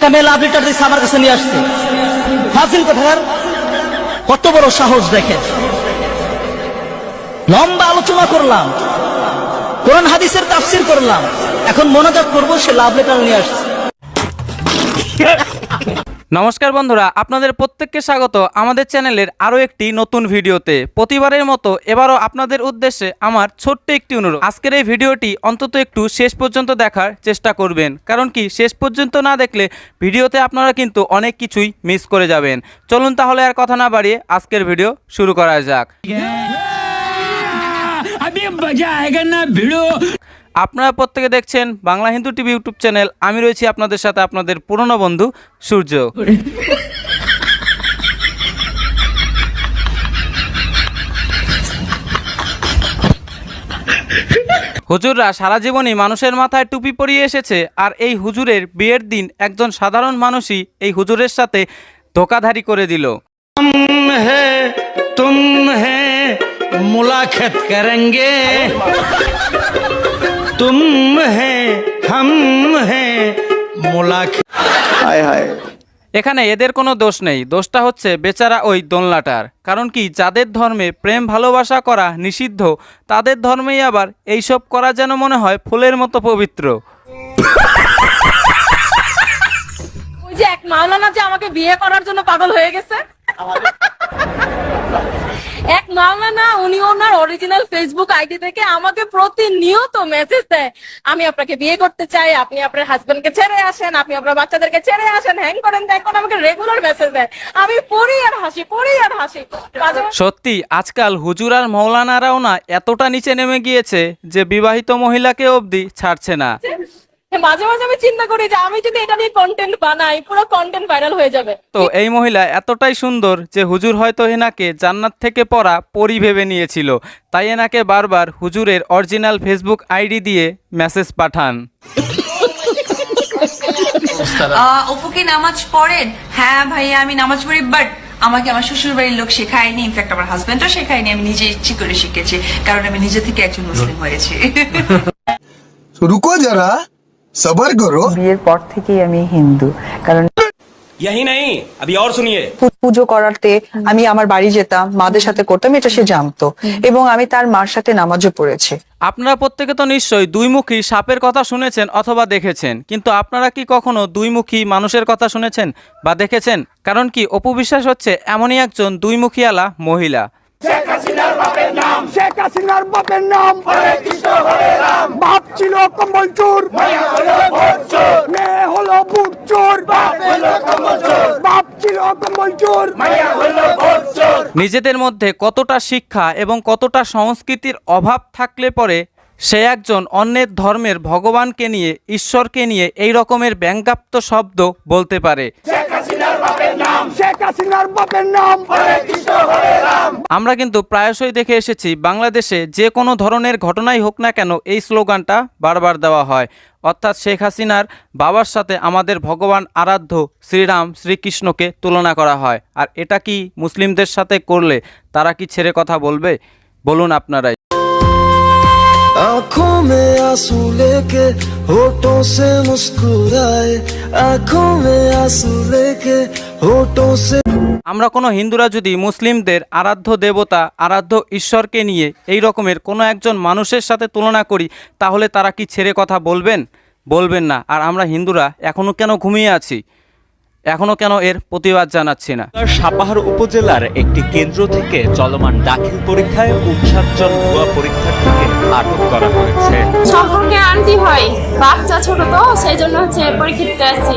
একটা মেয়ে লাভ দিচ্ছে আমার কাছে নিয়ে আসছে। ফাজিল কোথাকার? কত বড় সাহস দেখে। লম্বা আলোচনা করলাম। কোরআন হাদিসের তাফসির করলাম। এখন মনোযোগ করব সে লাভ লেটার নিয়ে আসছে। নমস্কার বন্ধুরা, আপনাদের প্রত্যেককে স্বাগত আমাদের চ্যানেলের আরও একটি নতুন ভিডিওতে। প্রতিবারের মতো এবারও আপনাদের উদ্দেশ্যে আমার ছোট্ট একটি অনুরোধ। আজকের এই ভিডিওটি অন্তত একটু শেষ পর্যন্ত দেখার চেষ্টা করবেন, কারণ কি শেষ পর্যন্ত না দেখলে ভিডিওতে আপনারা কিন্তু অনেক কিছুই মিস করে যাবেন। চলুন তাহলে আর কথা না বাড়িয়ে আজকের ভিডিও শুরু করা যাক। আপনারা প্রত্যেকে দেখছেন Bangla Hindu TV YouTube channel. আমি রয়েছি আপনাদের সাথে আপনাদের পুরনো বন্ধু সূর্য। হুজুররা সারা জীবনই মানুষের মাথায় টুপি পরিয়ে এসেছে আর এই হুজুরের বিয়ের দিন একজন সাধারণ মানুষই এই হুজুরের সাথে ধোকাধারি করে দিল। তুম মুলাকাত করেঙ্গে। তুম হে হাম হে মোলাক এখানে এদের কোনো দোষ নেই। দোষটা হচ্ছে বেচারা ওই দোলনাটার। কারণ কি যাদের ধর্মে প্রেম ভালোবাসা করা নিষিদ্ধ তাদের ধর্মেই আবার এইসব করা যেন মনে হয় ফুলের মতো পবিত্র। ওই যে এক মাওলানা যে আমাকে বিয়ে করার জন্য পাগল হয়ে গেছে। এক মাওলানা উনি ওনার অরিজিনাল ফেসবুক আইডি থেকে আমাকে প্রতিনিয়ত মেসেজ দেয় আমি আপনাকে বিয়ে করতে চাই আপনি আপনার হাজবেন্ডকে ছেড়ে আসেন আপনি আপনার বাচ্চাদেরকে ছেড়ে আসেন হ্যাং করেন দেখুন আমাকে রেগুলার মেসেজ দেয়। আমি পড়ি আর হাসি পড়ি আর হাসি। সত্যি আজকাল হুজুর আর মৌলানারাও না এতটা নিচে নেমে গিয়েছে যে বিবাহিত মহিলাকে অবধি ছাড়ছে না। মাঝে মাঝে আমি চিন্তা করি যে আমি যদি এটা নিয়ে কন্টেন্ট বানাই পুরো কন্টেন্ট ভাইরাল হয়ে যাবে। তো এই মহিলা এতটাই সুন্দর যে হুজুর হয়তো হেনাকে জান্নাত থেকে পড়া পরি ভেবে নিয়েছিল। তাই এনাকে বারবার হুজুরের অরিজিনাল ফেসবুক আইডি দিয়ে মেসেজ পাঠান। অপু কি নামাজ পড়েন? হ্যাঁ ভাইয়া আমি নামাজ পড়ি বাট আমাকে আমার শ্বশুর বাড়ির লোক শেখায়নি। ইনফ্যাক্ট আমার হাজবেন্ডও শেখায়নি। আমি নিজে ইচ্ছে করে শিখেছি কারণ আমি নিজে থেকে একজন মুসলিম হয়েছি। রুকো যারা जरा सबर करो বিয়ের পর থেকেই আমি হিন্দু কারণ यही नहीं अभी और सुनिए পু- পুজো করাতে আমি আমার বাড়ি যেতাম মাদের সাথে করতাম এটা সে জানতো এবং আমি তার মার সাথে নামাজও পড়েছি আপনারা প্রত্যেকে তো নিশ্চয়ই দুইমুখী সাপের কথা শুনেছেন অথবা দেখেছেন কিন্তু আপনারা কি কখনো দুইমুখী মানুষের কথা শুনেছেন বা দেখেছেন কারণ কি অপু বিশ্বাস হচ্ছে এমনই একজন দুইমুখীওয়ালা মহিলা শেখ হাসিনার বাপের নাম। বাপ ছিল কম্বল চোর। মেয়ে হলো বুট চোর। বাপ ছিল কম্বল চোর। নিজেদের মধ্যে কতটা শিক্ষা এবং কতটা সংস্কৃতির অভাব থাকলে পরে সে একজন অন্যের ধর্মের ভগবানকে নিয়ে ঈশ্বরকে নিয়ে এই রকমের ব্যঙ্গাপ্ত শব্দ বলতে পারে। শেখ আমরা কিন্তু প্রায়শই দেখে এসেছি বাংলাদেশে যে কোনো ধরনের ঘটনাই হোক না কেন এই স্লোগানটা বারবার দেওয়া হয়। অর্থাৎ শেখ হাসিনার বাবার সাথে আমাদের ভগবান আরাধ্য শ্রীরাম শ্রীকৃষ্ণকে তুলনা করা হয়। আর এটা কি মুসলিমদের সাথে করলে তারা কি ছেড়ে কথা বলবে? বলুন আপনারাই। आंसू लेके होठों से मुस्कुराए आंखों में आंसू लेके होठों से আমরা কোনো হিন্দুরা যদি মুসলিমদের আরাধ্য দেবতা আরাধ্য ঈশ্বরকে নিয়ে এই রকমের কোনো একজন মানুষের সাথে তুলনা করি তাহলে তারা কি ছেড়ে কথা বলবেন বলবেন না আর আমরা হিন্দুরা এখনও কেন ঘুমিয়ে আছি এখনও কেন এর প্রতিবাদ জানাচ্ছি না। সাপাহার উপজেলার একটি কেন্দ্র থেকে চলমান দাখিল পরীক্ষায় উনষাট ভুয়া পরীক্ষার্থীকে আটক করা হয়েছে। সম্পর্কে আন্টি হয় বাচ্চা ছোট তো সেই জন্য হচ্ছে পরীক্ষা দিতে আসছি।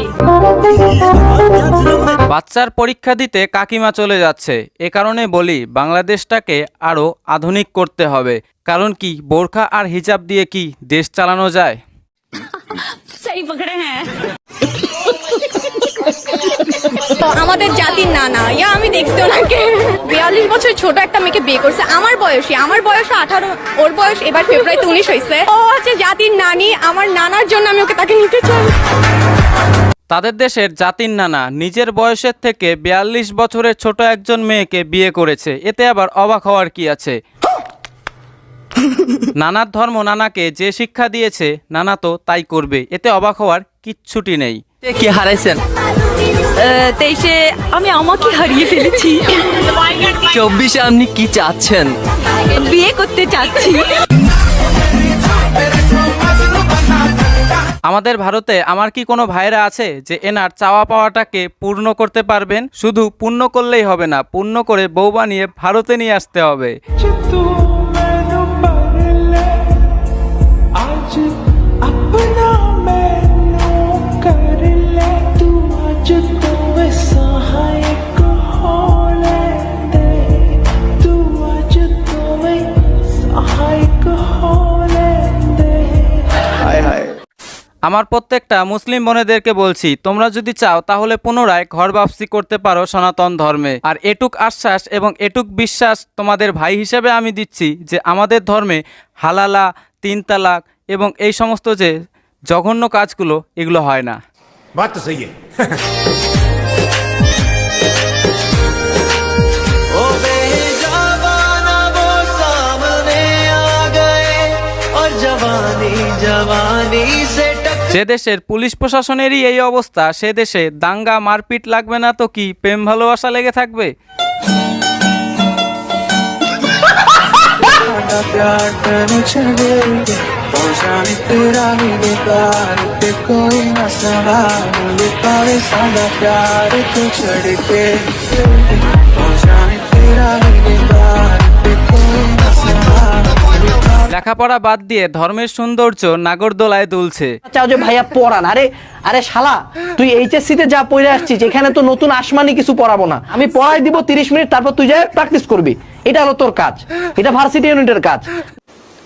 বাচ্চার পরীক্ষা দিতে কাকিমা চলে যাচ্ছে। এ কারণে বলি বাংলাদেশটাকে আরও আধুনিক করতে হবে। কারণ কি বোরখা আর হিজাব দিয়ে কি দেশ চালানো যায়? আমাদের জাতির নানা। ইয়া, আমি দেখছি ওনাকে। বিয়াল্লিশ বছর ছোট একটা মেয়েকে বিয়ে করছে। আমার বয়সী, আমার বয়স আঠারো, ওর বয়স এবার ফেব্রুয়ারিতে উনিশ হয়েছে। ও হচ্ছে জাতির নানি, আমার নানার জন্য আমি ওকে তাকে নিতে চাই। তাদের দেশের জাতির নানা নিজের বয়সের থেকে বিয়াল্লিশ বছরের ছোট একজন মেয়েকে বিয়ে করেছে। এতে আবার অবাক হওয়ার কি আছে? নানার ধর্ম নানাকে যে শিক্ষা দিয়েছে, নানা তো তাই করবে। এতে অবাক হওয়ার কিচ্ছুটি নেই। কি হারাইছেন? তেইশে আমি আমাকে হারিয়ে ফেলেছি। চব্বিশে আপনি কি চাচ্ছেন? বিয়ে করতে চাচ্ছি। আমাদের ভারতে আমার কি কোনো ভাইরা আছে যে এনার চাওয়া পাওয়াটাকে পূর্ণ করতে পারবেন? শুধু পূর্ণ করলেই হবে না পূর্ণ করে বউ বানিয়ে ভারতে নিয়ে আসতে হবে। আমার প্রত্যেকটা মুসলিম বোনেদেরকে বলছি, তোমরা যদি চাও তাহলে পুনরায় ঘর বাপসি করতে পারো সনাতন ধর্মে। আর এটুক আশ্বাস এবং এটুক বিশ্বাস তোমাদের ভাই হিসেবে আমি দিচ্ছি যে আমাদের ধর্মে হালালা তিন তালাক এবং এই সমস্ত যে জঘন্য কাজগুলো, এগুলো হয় না। বাচ্চা সেই ইয়ে। যে দেশের পুলিশ প্রশাসনেরই এই অবস্থা সে দেশে দাঙ্গা মারপিট লাগবে না তো কি প্রেম ভালোবাসা লেগে থাকবে प्यार करने चले और जाने तेरा ही बेकार ते कोई न सवाल लुटावे सादा प्यार तो चढ़ के লেখাপড়া বাদ দিয়ে ধর্মের সৌন্দর্য নাগরদোলায় দুলছে চাও যে ভাইয়া পড়ান আরে আরে শালা তুই এইচএসসি তে যা পড়ে আসছিস এখানে তো নতুন আসমানি কিছু পড়াবো না আমি পড়াই দিব তিরিশ মিনিট তারপর তুই যা প্র্যাকটিস করবি এটা হলো তোর কাজ এটা ভার্সিটি ইউনিটের কাজ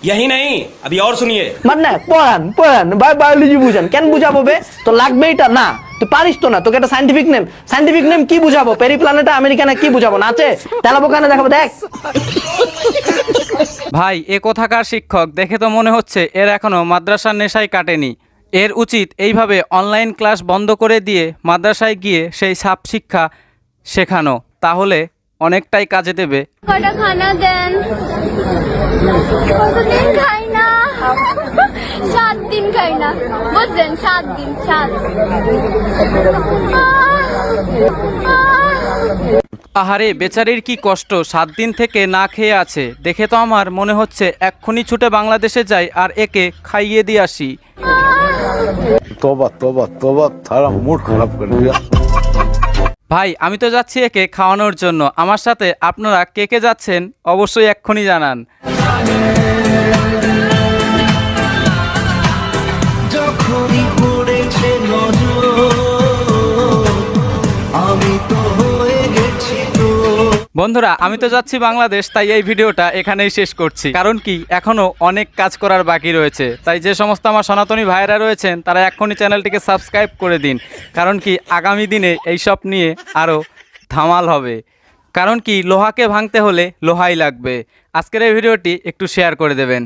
यही नहीं अभी और सुनिए মানে পড়ান পড়ান ভাই বায়োলজি বুঝান কেন বুঝাবো বে তো লাগবে এটা না তুই পারিস তো না? তোকে একটা সাইন্টিফিক নেম সাইন্টিফিক নেম কি বুঝাবো? পেরিপ্ল্যানেটা আমেরিকানে কি বুঝাবো? না আছে দেখাবো দেখ। ভাই এ কোথাকার শিক্ষক? দেখে তো মনে হচ্ছে এর এখনও মাদ্রাসার নেশাই কাটেনি। এর উচিত এইভাবে অনলাইন ক্লাস বন্ধ করে দিয়ে মাদ্রাসায় গিয়ে সেই সাপ শিক্ষা শেখানো। তাহলে অনেকটাই কাজে দেবে। কটা খানা দেন? কতদিন খাই না? সাত দিন খাই না। বুঝলেন সাত দিন সাত। আহারে বেচারির কি কষ্ট? সাত দিন থেকে না খেয়ে আছে। দেখে তো আমার মনে হচ্ছে এক্ষুনি ছুটে বাংলাদেশে যাই আর একে খাইয়ে দিয়ে আসি। ভাই আমি তো যাচ্ছি একে খাওয়ানোর জন্য। আমার সাথে আপনারা কে কে যাচ্ছেন অবশ্যই এক্ষুনি জানান। বন্ধুরা, আমি তো যাচ্ছি বাংলাদেশ, তাই এই ভিডিওটা এখানেই শেষ করছি। কারণ কি, এখনও অনেক কাজ করার বাকি রয়েছে। তাই যে সমস্ত আমার সনাতনী ভাইরা রয়েছেন, তারা এক্ষুনি চ্যানেলটিকে সাবস্ক্রাইব করে দিন। কারণ কি, আগামী দিনে এইসব নিয়ে আরও ধামাল হবে। কারণ কি, লোহাকে ভাঙতে হলে লোহাই লাগবে। আজকের এই ভিডিওটি একটু শেয়ার করে দেবেন।